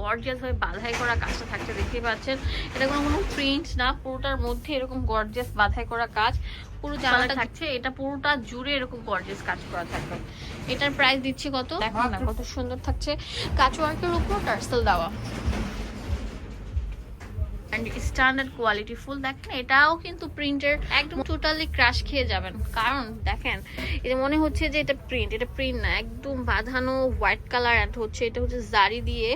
Gorgeous ভাবে বাধাই করা কাজটা থাকছে দেখতে পাচ্ছেন। এটা কোনো কোনো প্রিন্ট না পুরোটার মধ্যে এরকম গর্জিয়াস বাধাই করা কাজ। পুরো জামাটা থাকছে এটা পুরোটা জুড়ে এরকম গর্জিয়াস কাজ করা থাকবে। এটার প্রাইস দিচ্ছি কত? দেখো না কত সুন্দর থাকছে। কাচওয়ার্কের উপর টার্সেল দেওয়া। অ্যান্ড স্ট্যান্ডার্ড কোয়ালিটি ফুল দেখেন? এটাও কিন্তু প্রিন্টের একদম টোটালি ক্রাশ খেয়ে যাবেন। কারণ দেখেন এটা মনে হচ্ছে যে এটা প্রিন্ট এটা প্রিন্ট না একদম বাঁধানো হোয়াইট কালার অ্যান্ড হচ্ছে এটা হচ্ছে জারি দিয়ে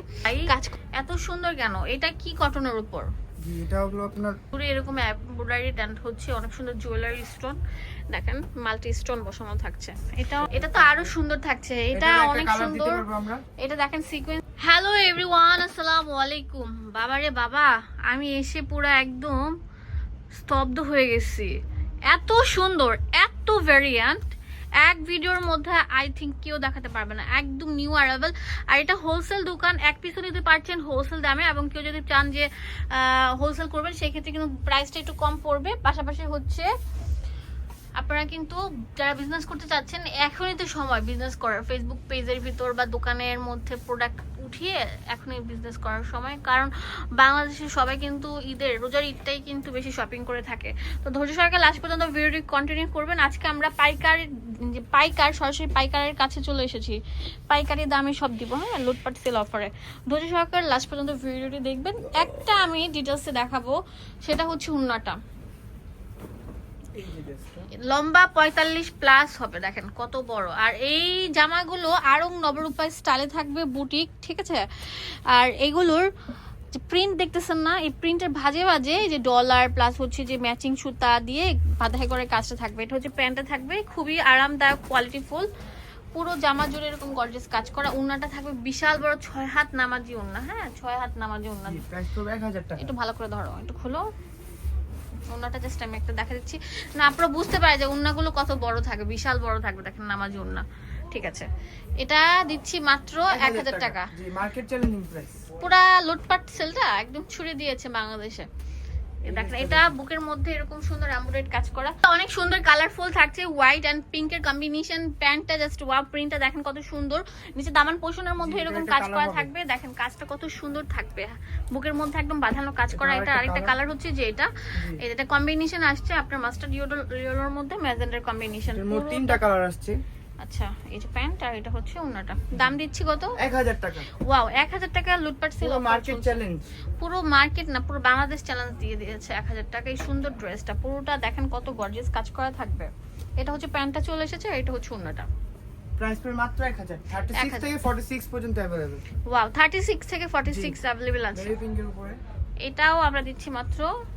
কাজ এত সুন্দর কেন? এটা কি কটনের উপর? জি এটা হলো আপনার পুরো এরকম এমব্রয়ডারি অ্যান্ড হচ্ছে অনেক সুন্দর জুয়েলারি স্টোন দেখেন মাল্টি স্টোন বসানো থাকছে। এটা এটা তো আরও সুন্দর থাকছে। এটা অনেক সুন্দর। এটা দেখেন সিকোয়েন্স হ্যালো এভরিওয়ান আসসালামু আলাইকুম। বাবারে বাবা আমি এসে পুরো একদম স্তব্ধ হয়ে গেছি। এত সুন্দর এত ভেরিয়েন্ট এক ভিডিওর মধ্যে আই থিঙ্ক কেউ দেখাতে পারবে না। একদম নিউ অ্যারাইভেল আর এটা হোলসেল দোকান, এক পিসও নিতে পারছেন হোলসেল দামে এবং কেউ যদি চান যে হোলসেল করবেন, সেক্ষেত্রে কিন্তু প্রাইসটা একটু কম পড়বে। পাশাপাশি হচ্ছে আপনারা কিন্তু যারা বিজনেস করতে চাচ্ছেন, এখনই তো সময় বিজনেস করার। ফেসবুক পেজের ভিতর বা দোকানের মধ্যে প্রোডাক্ট উঠিয়ে এখনই বিজনেস করার সময়। কারণ বাংলাদেশে সবাই কিন্তু ঈদের, রোজার ঈদটাই কিন্তু বেশি শপিং করে থাকে। তো ধৈর্য সরকার লাস্ট পর্যন্ত ভিডিওটি কন্টিনিউ করবেন। আজকে আমরা পাইকার, যে পাইকার, সরাসরি পাইকারের কাছে চলে এসেছি। পাইকারি দামে সব দিব হ্যাঁ? লুটপাট সেল অফারে ধৈর্য সরকার লাস্ট পর্যন্ত ভিডিওটি দেখবেন। একটা আমি ডিটেলসে দেখাবো, সেটা হচ্ছে উন্নাটা। লম্বা পঁয়তাল্লিশ প্লাস হবে দেখেন কত বড়। আর এই জামাগুলো আরং নবরূপায় স্টাইলে থাকবে বুটিক ঠিক আছে? আর এগুলোর যে প্রিন্ট দেখতেছেন না এই প্রিন্টের ভাজে ভাজে যে ডলার প্লাস হচ্ছে যে ম্যাচিং সুতা দিয়ে বাধাই করে কাজটা থাকবে। এটা হচ্ছে প্যান্টটা থাকবে খুবই আরামদায়ক কোয়ালিটি ফুল পুরো জামা জুড়ে এরকম গর্জেস কাজ করা। উন্নাটা থাকবে বিশাল বড় ছয় হাত নামাজি উন্না হ্যাঁ? ছয় হাত নামাজি উন্না। জি প্রাইস পড়বে 1000 টাকা। একটু ভালো করে ধরো একটু খোলো। ওনাটা জাস্ট আমি একটা দেখা দিচ্ছি। না আপনারা বুঝতে পারে যে উন্নাগুলো কত বড় থাকবে বিশাল বড় থাকবে দেখেন নামাজ উন্না ঠিক আছে। এটা দিচ্ছি মাত্র এক হাজার টাকা। জি মার্কেট চ্যালেঞ্জিং প্রাইস পুরা লুটপাট সেলটা একদম ছুড়ে দিয়েছে বাংলাদেশে। দেখেন এটা বুকের মধ্যে এরকম সুন্দর কাজ করা। অনেক সুন্দর কালারফুল থাকছে হোয়াইট পিঙ্কের কম্বিনেশন প্যান্টটা জাস্ট প্রিন্টটা দেখেন কত সুন্দর। নিচে দামান পোষণের মধ্যে এরকম কাজ করা থাকবে। দেখেন কাজটা কত সুন্দর থাকবে। বুকের মধ্যে একদম বাঁধানো কাজ করা এটা আরেকটা কালার হচ্ছে যে এটা। এটা কম্বিনেশন আসছে আপনার ইয়েলোর মধ্যে ম্যাজেন্ডার কম্বিনেশন মোট তিনটা কালার আসছে। আচ্ছা এই যে প্যান্ট আর এটা হচ্ছে ওনাটা দাম দিচ্ছি কত 1000 টাকা ওয়াও এক হাজার টাকা লুটপাট সেল পুরো মার্কেট চ্যালেঞ্জ পুরো মার্কেট না পুরো বাংলাদেশ চ্যালেঞ্জ দিয়ে দিয়েছে এক হাজার টাকা এই সুন্দর ড্রেসটা পুরোটা দেখেন কত গর্জিয়াস কাজ করা থাকবে এটা হচ্ছে প্যান্টটা চলে এসেছে আর এটা হচ্ছে ওনাটা প্রাইস পড়বে মাত্র 1000 36 1000 থেকে 46 পর্যন্ত अवेलेबल ওয়াও থার্টি সিক্স থেকে ফর্টি সিক্স অ্যাভেলেবেল আছে বেবি পিঙ্কের উপরে এটাও আমরা দিচ্ছি মাত্র 1000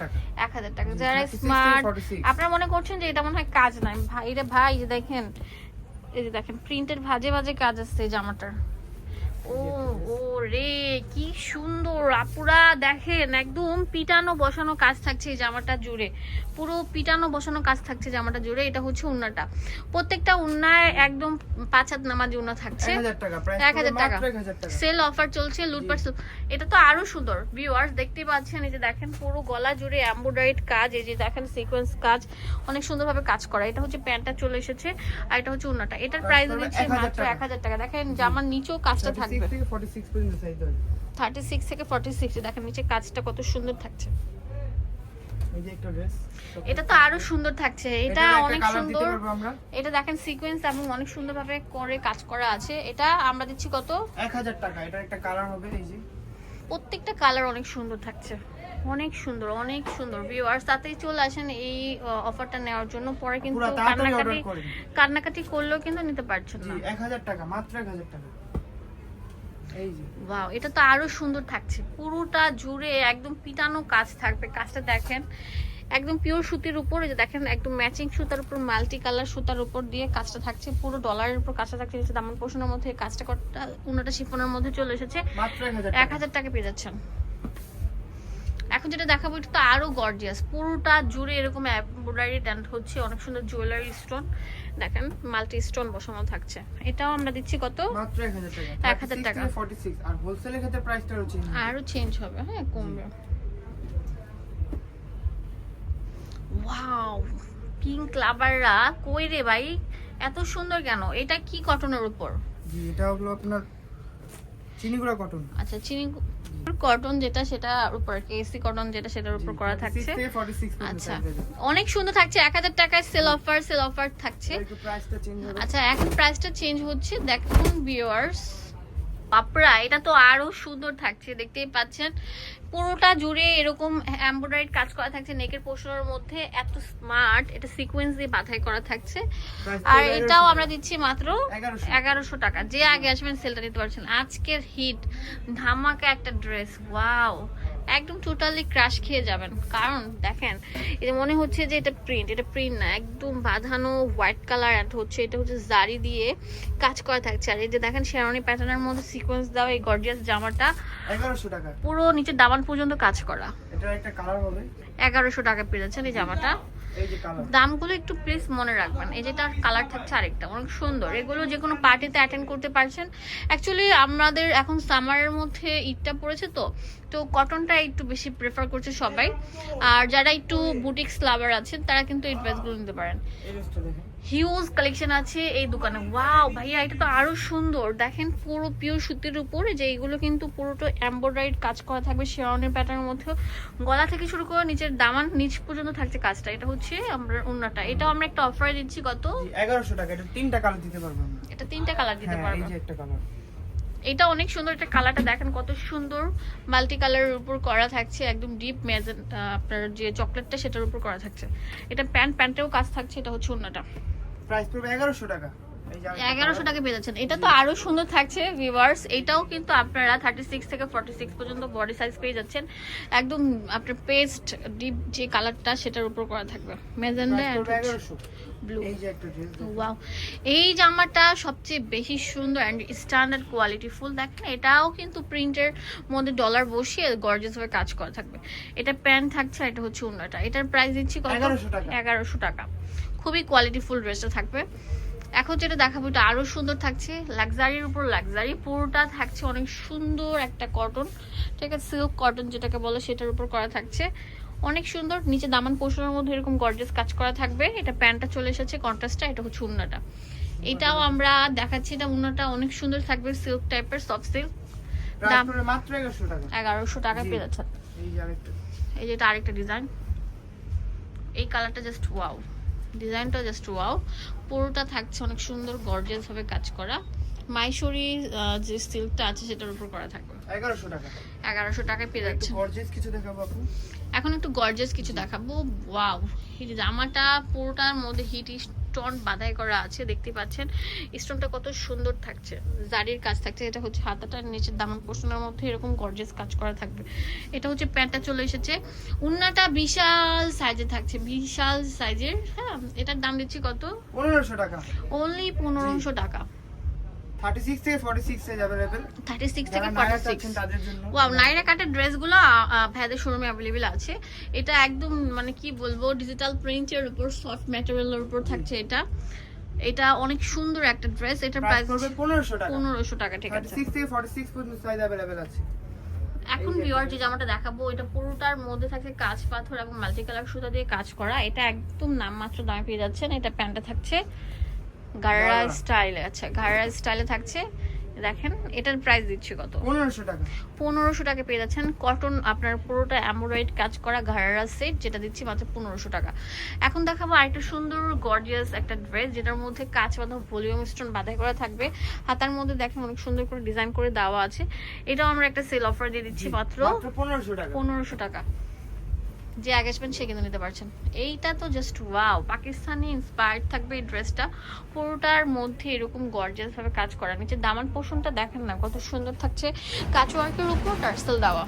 টাকা। এক হাজার টাকা। যারা স্মার্ট আপনারা মনে করছেন যে এটা মনে হয় কাজ নাই ভাই রে ভাই যে দেখেন এই যে দেখেন প্রিন্টের ভাজে ভাজে কাজ আসছে এই জামাটার। ও ও রে কি সুন্দর। আপুরা দেখেন একদম পিটানো বসানো কাজ থাকছে এই জামাটা জুড়ে। পুরো পিটানো বসানো কাজ থাকছে জামাটা জুড়ে এটা হচ্ছে উন্নাটা। প্রত্যেকটা উন্নায় একদম পাঁচ হাত নামাজি উন্না থাকছে। 1000 টাকা প্রাইস এক হাজার টাকা। মাত্র 1000 টাকা। সেল অফার চলছে লুটপাট এটা তো আরও সুন্দর। ভিউয়ার্স দেখতে পাচ্ছেন এই যে দেখেন পুরো গলা জুড়ে এমব্রয়ডারিড কাজ এই যে দেখেন সিকোয়েন্স কাজ অনেক সুন্দরভাবে কাজ করা। এটা হচ্ছে প্যান্টটা চলে এসেছে আর এটা হচ্ছে উন্নাটা। এটার প্রাইস দিচ্ছি 1000 মাত্র এক হাজার টাকা। দেখেন জামার নিচেও কাজটা 36 থাকবে। থেকে 46 পর্যন্ত সাইজ হবে। থার্টি সিক্স থেকে ফর্টি সিক্স দেখেন নিচে কাজটা কত সুন্দর থাকছে। এই যে একটা ড্রেস এটা তো আরও সুন্দর থাকছে। এটা অনেক সুন্দর। এটা দেখেন সিকোয়েন্স এবং অনেক সুন্দরভাবে করে কাজ করা আছে। এটা আমরা দিচ্ছি কত? 1000 টাকা। এটা একটা কালার হবে এই যে। প্রত্যেকটা কালার অনেক সুন্দর থাকছে। অনেক সুন্দর অনেক সুন্দর। ভিউয়ার্স তাতেই চলে আসেন এই অফারটা নেওয়ার জন্য। পরে কিন্তু কান্নাকাটি কান্নাকাটি করলেও কিন্তু নিতে পারছেন না। 1000 টাকা মাত্র 1000 টাকা। ওয়াও এটা তো আরও সুন্দর থাকছে। পুরোটা জুড়ে একদম পিটানো কাজ থাকবে। কাজটা দেখেন একদম পিওর সুতির উপর যে দেখেন একদম ম্যাচিং সুতার উপর মাল্টি কালার সুতার উপর দিয়ে কাজটা থাকছে। পুরো ডলারের উপর কাজটা থাকছে। দামন পোষণের মধ্যে কাজটা কটা উনাটা শিফনের মধ্যে চলে এসেছে। এক হাজার টাকা পেয়ে যাচ্ছেন। এখন যেটা দেখাবো এটা তো আরও গর্জিয়াস পুরোটা জুড়ে এরকম এমব্রয়ডারি অ্যান্ড হচ্ছে অনেক সুন্দর জুয়েলারি স্টোন দেখেন মাল্টি স্টোন বসানো থাকছে। এটাও আমরা দিচ্ছি কত? মাত্র 1000 টাকা। 1000 টাকা। 36 থেকে 46 আর হোলসেলের ক্ষেত্রে প্রাইসটা হচ্ছে আরও চেঞ্জ হবে। হ্যাঁ কমবে। ওয়াও পিঙ্ক লাভাররা কই রে ভাই? এত সুন্দর কেন? এটা কি কটনের উপর? জি এটা হলো আপনার চিনিগুড়া কটন আচ্ছা চিনি কটন যেটা সেটা উপর কেসি কটন যেটা সেটার উপর করা থাকছে। থেকে 46 পর্যন্ত আচ্ছা অনেক সুন্দর থাকছে এক হাজার টাকায় সেল অফার সেল অফার থাকছে। আচ্ছা এখন প্রাইসটা চেঞ্জ হচ্ছে দেখুন ভিউয়ার্স বাপরা এটা তো আরও সুন্দর থাকছে দেখতেই পাচ্ছেন। পুরোটা জুড়ে এরকম এমব্রয়ডারি কাজ করা থাকছে নেকের পোশনের মধ্যে এত স্মার্ট এটা সিকোয়েন্স দিয়ে বাঁধাই করা থাকছে। আর এটাও আমরা দিচ্ছি মাত্র এগারোশো। টাকা। যে আগে আসবেন সেলটা নিতে পারছেন। আজকের হিট ধামাকা একটা ড্রেস ওয়াও একদম টোটালি ক্রাশ খেয়ে যাবেন। কারণ দেখেন এটা মনে হচ্ছে যে এটা প্রিন্ট এটা প্রিন্ট না একদম বাঁধানো হোয়াইট কালার অ্যান্ড হচ্ছে এটা হচ্ছে জারি দিয়ে কাজ করা থাকছে। আর এই যে দেখেন শেরানি প্যাটার্নের মধ্যে সিকোয়েন্স দেওয়া এই গর্জিয়াস জামাটা এগারোশো টাকা। পুরো নিচে দামান পর্যন্ত কাজ করা। এটা একটা কালার হবে। এগারোশো টাকা পেয়েছেন এই জামাটা। দামগুলো একটু প্লিজ মনে রাখবেন। এই যেটা কালার থাকছে আরেকটা অনেক সুন্দর। এগুলো যে কোনো পার্টিতে অ্যাটেন্ড করতে পারছেন। অ্যাকচুয়ালি আমাদের এখন সামারের মধ্যে ঈদটা পড়েছে তো তো কটনটা একটু বেশি প্রেফার করছে সবাই। আর যারা একটু বুটিক্স লাভার আছেন তারা কিন্তু এই ড্রেসগুলো নিতে পারেন। হিউজ কালেকশন আছে এই দোকানে। ওয়াও ভাইয়া এটা তো আরও সুন্দর। দেখেন পুরো পিওর সুতির উপরে যে এইগুলো কিন্তু পুরোটা এম্ব্রয়ডারিড কাজ করা থাকবে শেরনের প্যাটার্নের মধ্যে গলা থেকে শুরু করে নিচের দামান নিচ পর্যন্ত থাকছে কাজটা। এটা হচ্ছে আমরা অন্যটা এটাও আমরা একটা অফারে দিচ্ছি কত জি 1100 টাকা। এটা তিনটা কালার দিতে পারব এটা তিনটা কালার দিতে পারব এই যে একটা কালার এটা অনেক সুন্দর, এটা কালারটা দেখেন কত সুন্দর। মাল্টি কালারের উপর করা থাকছে, একদম ডিপ মেজেন আপনার যে চকলেটটা সেটার উপর করা থাকছে। এটা প্যান্ট, প্যান্টেও কাজ থাকছে, এটা হচ্ছে অন্যটা। প্রাইস পড়বে এগারোশো টাকা। এগারোশো। টাকা পেয়ে যাচ্ছেন। এটা তো আরও সুন্দর থাকছে ভিভার্স এটাও কিন্তু আপনারা থার্টি সিক্স থেকে ফর্টি সিক্স পর্যন্ত বডি সাইজ পেয়ে যাচ্ছেন। একদম আপনার পেস্ট ডিপ যে কালারটা সেটার উপর করা থাকবে। মেজেন্ডা Price পড়বে 1100 ব্লু এই ওয়াও জামাটা সবচেয়ে বেশি সুন্দর অ্যান্ড স্ট্যান্ডার্ড কোয়ালিটি ফুল দেখেন এটাও কিন্তু প্রিন্টের মধ্যে ডলার বসিয়ে গর্জিয়াস ভাবে কাজ করা থাকবে। এটা প্যান্ট থাকছে এটা হচ্ছে অন্যটা এটার প্রাইস দিচ্ছি কত? এগারোশো টাকা। খুবই কোয়ালিটি ফুল ড্রেসটা থাকবে। এখন যেটা দেখাবো এটা আরও সুন্দর থাকছে। লাক্সারির উপর লাক্সারি পুরোটা থাকছে অনেক সুন্দর একটা কটন ঠিক আছে? সিল্ক কটন যেটাকে বলে সেটার উপর করা থাকছে। অনেক সুন্দর নিচে দামান পোষণের মধ্যে এরকম গর্জেস কাজ করা থাকবে। এটা প্যান্টটা চলে এসেছে কন্ট্রাস্টটা এটা হচ্ছে উন্নাটা। এটাও আমরা দেখাচ্ছি এটা উন্নাটা অনেক সুন্দর থাকবে সিল্ক টাইপের সফট সিল্ক দাম- মাত্র 1100 টাকা। এগারোশো টাকা পেয়ে যাচ্ছে এই যে এটা আরেকটা ডিজাইন এই কালারটা জাস্ট ওয়াও ডিজাইনটা জাস্ট ওয়াও পুরোটা থাকছে অনেক সুন্দর গর্জিয়াস ভাবে কাজ করা। মাইশরি যে সিল্কটা আছে সেটার উপর করা থাকবে। এগারোশো টাকা। এগারোশো টাকায় পেয়ে যাচ্ছে গর্জিয়াস কিছু দেখাবো আপু? এখন একটু গর্জিয়াস কিছু দেখাবো। ওয়াও এই জামাটা পুরোটার মধ্যে হিট স্টোন বাঁধাই করা আছে দেখতে পাচ্ছেন। স্টোনটা কত সুন্দর থাকছে। জারির কাজ থাকছে এটা হচ্ছে হাতাটার নিচের দামন পোষণের মধ্যে এরকম গর্জেস কাজ করা থাকবে। এটা হচ্ছে প্যান্টটা চলে এসেছে। উন্নাটা বিশাল সাইজে থাকছে বিশাল সাইজের হ্যাঁ এটার দাম দিচ্ছি কত? পনেরোশো টাকা। অনলি পনেরোশো টাকা। 36 থেকে 46 সাইজ अवेलेबल থার্টি সিক্স থেকে যারা ফর্টি নায়রা সিক্স চাচ্ছেন তাদের জন্য ওয়াও নাইরা কাটের ড্রেসগুলো ভ্যাদের শোরুমে অ্যাভেলেবেল আছে এটা একদম মানে কি বলবো ডিজিটাল প্রিন্টের উপর সফট ম্যাটেরিয়ালের উপর থাকছে এটা এটা অনেক সুন্দর একটা ড্রেস এটার প্রাইস প্রাইস পড়বে 1500 টাকা পনেরোশো টাকা ঠিক আছে 36 থেকে 46 পর্যন্ত সাইজ अवेलेबल আছে এখন এই যে ভিওর একটা যে জামাটা দেখাবো এটা পুরোটার মধ্যে থাকছে কাঁচ পাথর এবং মাল্টি কালার সুতা দিয়ে কাজ করা এটা একদম নামমাত্র দামে পেয়ে যাচ্ছেন এটা প্যান্টটা থাকছে গাড়রা। স্টাইলে আচ্ছা গাড়া স্টাইলে থাকছে দেখেন এটার প্রাইস দিচ্ছি কত? 1500 টাকা। পনেরোশো টাকা পেয়ে যাচ্ছেন। কটন আপনার পুরোটা অ্যামোরয়েড কাজ করা ঘাড়া সেট যেটা দিচ্ছি মাত্র পনেরোশো টাকা। এখন দেখাবো আরেকটা সুন্দর গর্জিয়াস একটা ড্রেস যেটার মধ্যে কাজ বাঁধা ভলিউম স্টোন বাঁধাই করা থাকবে। হাতার মধ্যে দেখেন অনেক সুন্দর করে ডিজাইন করে দেওয়া আছে। এটাও আমরা একটা সেল অফার দিয়ে দিচ্ছি মাত্র 1500 টাকা। পনেরোশো টাকা। যে অ্যাগেজমেন্ট সে কিনে নিতে পারছেন। এইটা তো জাস্ট ওয়াও পাকিস্তানি ইন্সপায়ার্ড থাকবে এই ড্রেসটা পুরোটার মধ্যে এরকম গর্জিয়াস ভাবে কাজ করা। নিচে দামান পোষণটা দেখেন না, কত সুন্দর থাকছে। কাচওয়ার্কের উপর টার্সেল দেওয়া।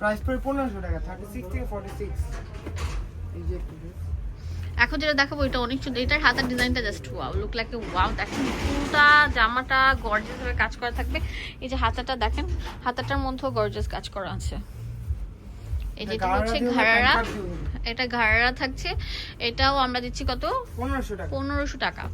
প্রাইস পড়ে পনেরোশো টাকা 36 থেকে 46 এই যে। এখন যেটা দেখাবো এটা অনেক সুন্দর। এটার হাতার ডিজাইনটা জাস্ট ওয়াও লুক লাগে ওয়াও দেখেন পুরোটা জামাটা গর্জেস ভাবে কাজ করা থাকবে। এই যে হাতাটা দেখেন হাতাটার মধ্যেও গর্জেস কাজ করা আছে। এই যেটা হচ্ছে দিয়ে হবে, ঘাড়া প্যান্ট দিয়ে হবে। এটা ঘাড়া থাকছে এটাও আমরা দিচ্ছি কত? পনেরোশো টাকা। পনেরোশো টাকা।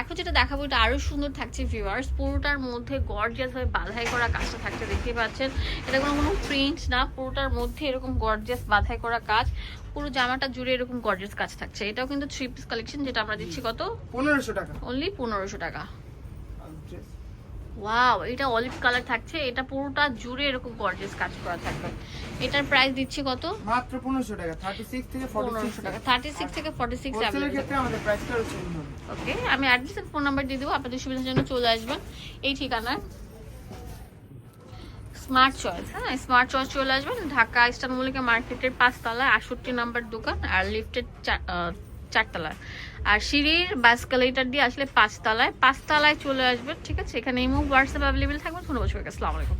এখন যেটা দেখাবো এটা আরও সুন্দর থাকছে ভিউয়ার্স পুরোটার মধ্যে গর্জিয়াস ভাবে বাধাই করা কাজটা থাকছে দেখতে পাচ্ছেন। এটা কোনো কোনো প্রিন্ট না পুরোটার মধ্যে এরকম গর্জিয়াস বাধাই করা কাজ। পুরো জামাটা জুড়ে এরকম গর্জিয়াস কাজ থাকছে। এটাও কিন্তু থ্রি পিস কালেকশন যেটা আমরা দিচ্ছি কত? পনেরোশো টাকা। অনলি পনেরোশো টাকা। ওয়াও এটা অলিভ কালার থাকছে। এটা পুরোটা জুড়ে এরকম গর্জিয়াস কাজ করা থাকবে। এটার প্রাইস দিচ্ছি কত? মাত্র পনেরোশো টাকা। থার্টি সিক্স থেকে ফর্টি পনেরোশো সিক্স টাকা। থার্টি সিক্স থেকে ফর্টি সিক্স হোলসেলের ক্ষেত্রে আমাদের প্রাইসটা হবে। ওকে? আমি অ্যাড্রেস ফোন নাম্বার দিয়ে দেবো, আপনাদের সুবিধার জন্য চলে আসবেন। এই ঠিকানায়। স্মার্ট চয়েস হ্যাঁ? স্মার্ট চয়েস চলে আসবেন। ঢাকা ইস্টার্ন মল্লিকা মার্কেটের পাঁচতলায়, আটষট্টি নাম্বার দোকান, আর লিফটের চারতলায়। আর সিঁড়ির বাসকালেটার দিয়ে আসলে পাঁচতলায় পাঁচতলায় চলে আসবেন, ঠিক আছে? এখানে ইমো হোয়াটসঅ্যাপ অ্যাভেলেবেল থাকবে। ধন্যবাদ সবাইকে, আসসালামু আলাইকুম।